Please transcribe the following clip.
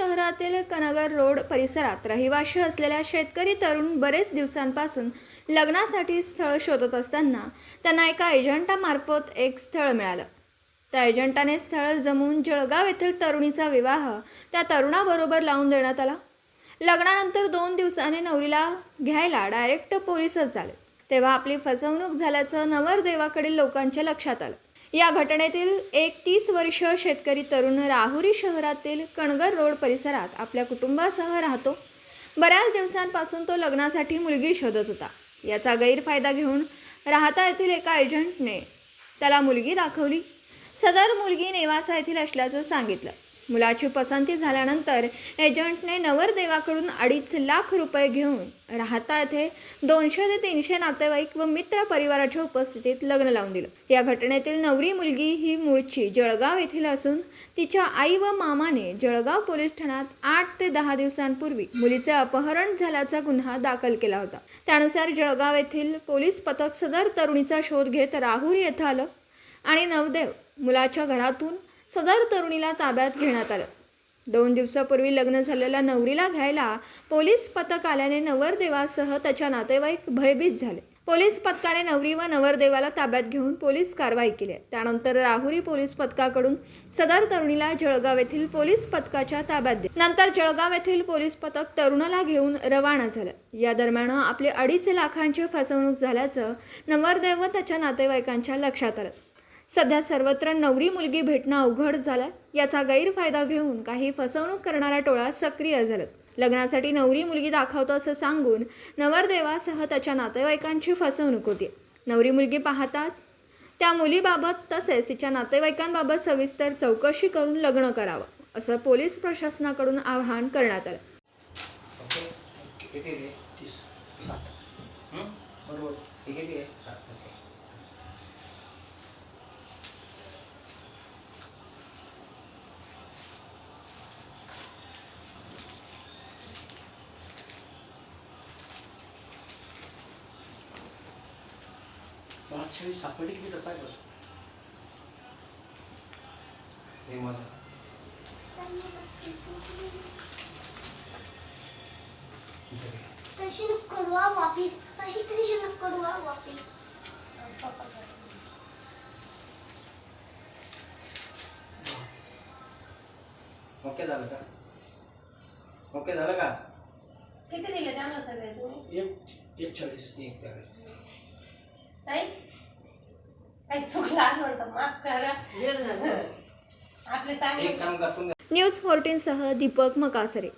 शहरातील कनगर रोड परिसरात रहिवाशी असलेल्या शेतकरी तरुण बरेच दिवसांपासून लग्नासाठी स्थळ शोधत असताना त्यांना एका एजंटामार्फत एक स्थळ मिळालं. त्या एजंटाने स्थळ जमून जळगाव येथील तरुणीचा विवाह त्या तरुणाबरोबर लावून देण्यात आला. लग्नानंतर दोन दिवसांनी नवरीला घ्यायला डायरेक्ट पोलिसच झाले. तेव्हा आपली फसवणूक झाल्याचं नवरदेवाकडील लोकांच्या लक्षात आलं. या घटनेतील एक तीस वर्ष शेतकरी तरुण राहुरी शहरातील कणगर रोड परिसरात आपल्या कुटुंबासह राहतो. बऱ्याच दिवसांपासून तो लग्नासाठी मुलगी शोधत होता. याचा गैरफायदा घेऊन राहता येथील एका एजंटने त्याला मुलगी दाखवली. सदर मुलगी नेवासा येथील असल्याचं सांगितलं. मुलाची पसंती झाल्यानंतर एजंटने नवरदेवाकडून अडीच लाख रुपये घेऊन राहता येथे दोनशे ते तीनशे नातेवाईक व मित्र परिवाराच्या उपस्थितीत लग्न लावून दिलं. या घटनेतील नवरी मुलगी ही मूळची जळगाव येथील असून तिच्या आई व मामाने जळगाव पोलीस ठाण्यात आठ ते दहा दिवसांपूर्वी मुलीचे अपहरण झाल्याचा गुन्हा दाखल केला होता. त्यानुसार जळगाव येथील पोलीस पथक सदर तरुणीचा शोध घेत राहुरी येथे आलं आणि नवदेव मुलाच्या घरातून सदर तरुणीला ताब्यात घेण्यात आलं. दोन दिवसापूर्वी लग्न झालेल्या नवरीला घ्यायला पोलीस पथक आल्याने नवरदेवासह त्याच्या नातेवाईक भयभीत झाले. पोलीस पथकाने नवरी व नवरदेवाला ताब्यात घेऊन पोलीस कारवाई केली. त्यानंतर राहुरी पोलीस पथकाकडून सदर तरुणीला जळगाव येथील पोलीस पथकाच्या ताब्यात दिले. नंतर जळगाव येथील पोलीस पथक तरुणाला घेऊन रवाना झालं. या दरम्यान आपले अडीच लाखांची फसवणूक झाल्याचं नवरदेव व त्याच्या नातेवाईकांच्या लक्षात आलं. सध्या सर्वत्र नवरी मुलगी भेटणं अवघड झालं याचा गैरफायदा घेऊन काही फसवणूक करणारा टोळा सक्रिय झालं लग्नासाठी नवरी मुलगी दाखवतो असं सांगून नवरदेवासह त्याच्या नातेवाईकांची फसवणूक होती नवरी मुलगी पाहतात त्या मुलीबाबत तसेच तिच्या नातेवाईकांबाबत सविस्तर चौकशी करून लग्न करावं असं पोलीस प्रशासनाकडून आवाहन करण्यात आलं. किती आहे तीस. साठ. हं? बरोबर. हे किती आहे? सात ओके. मागच्या सापडली तर काय बरं हे माझं lua wapis. Tăi trebuie nu lua wapis. Okay झालं का ओके झालं का किती दिले त्यांना सगळे तुम्ही एक एक चाळीस एक चाळीस ताई काही चुकलं असं म्हणतं माफ करा. आपले चांगले एक काम कर तुम्ही न्यूज फोर्टीनसह दीपक मकासरे.